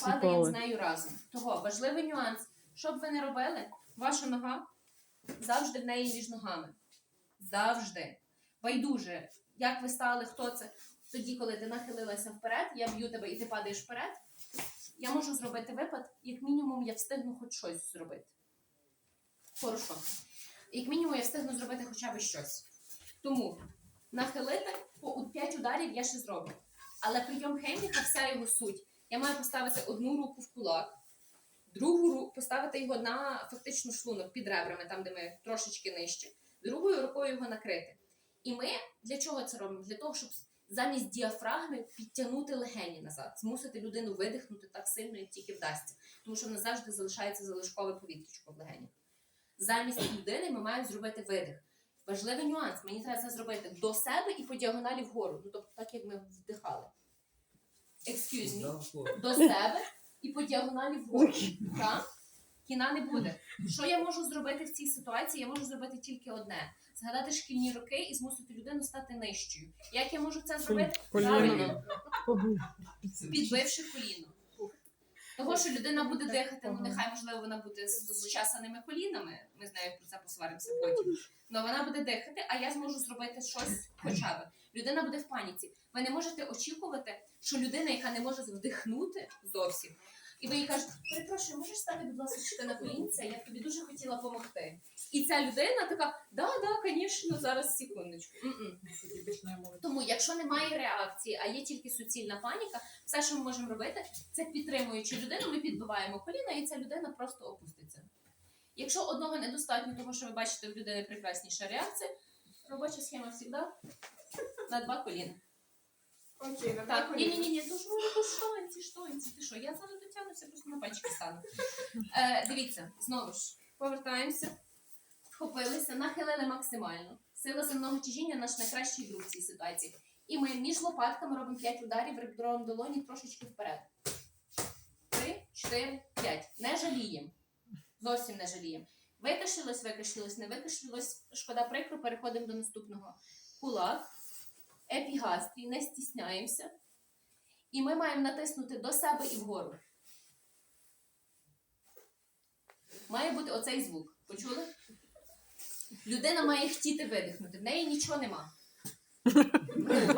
падаємо з нею разом. Того важливий нюанс. Що б ви не робили, ваша нога завжди в неї між ногами. Завжди. Байдуже, як ви стали, хто це. Тоді, коли ти нахилилася вперед, я б'ю тебе і ти падаєш вперед. Я можу зробити випад, як мінімум я встигну хоч щось зробити. Хорошо. Як мінімум я встигну зробити хоча б щось. Тому нахилити по 5 ударів я ще зроблю. Але прийом Хеймліха, вся його суть. Я маю поставити одну руку в кулак, другу руку поставити його на фактично шлунок під ребрами, там, де ми трошечки нижче, другою рукою його накрити. І ми для чого це робимо? Для того, щоб замість діафрагми підтягнути легені назад, змусити людину видихнути так сильно, як тільки вдасться. Тому що в завжди залишається залишкове повітрячко в легенях. Замість людини ми маємо зробити видих. Важливий нюанс. Мені треба це зробити до себе і по діагоналі вгору. Ну, тобто, так як ми вдихали. Excuse me. До себе і по діагоналі вгору. Так? Кіна не буде. Що я можу зробити в цій ситуації? Я можу зробити тільки одне: згадати шкільні роки і змусити людину стати нищою. Як я можу це зробити? Правильно, підбивши коліно. Того, що людина буде дихати, ну нехай можливо вона буде з зчесаними колінами. Ми з нею про це посваримося потім. Але вона буде дихати, а я зможу зробити щось хоча б. Людина буде в паніці. Ви не можете очікувати, що людина, яка не може вдихнути зовсім, і ви їй кажете, перепрошую, можеш стати, будь ласка, на колінця, я б тобі дуже хотіла допомогти. І ця людина така, да, да, звісно, зараз секундочку. Тому, якщо немає реакції, а є тільки суцільна паніка, все, що ми можемо робити, це підтримуючи людину, ми підбиваємо коліна, і ця людина просто опуститься. Якщо одного недостатньо, тому що ви бачите в людини прекрасніша реакція, робоча схема завжди на два коліна. Окей, на Так, так, ні, ні, то ж ну, то штанці, штанці, ти що? Я зараз дотягнуся, просто на пальчики стану. Е, дивіться, знову ж, повертаємося, вхопилися, нахилили максимально. Сила земного тяжіння наш найкращий друг в цій ситуації. І ми між лопатками робимо 5 ударів ребром долоні трошечки вперед. Три, чотири, п'ять. Не жаліємо. Зовсім не жаліємо. Викашлялось, викашлялось, не викашлялось. Шкода прикро, переходимо до наступного. Кулак епігастрій, не стісняємося. І ми маємо натиснути до себе і вгору. Має бути оцей звук. Почули? Людина має хотіти видихнути. В неї нічого нема.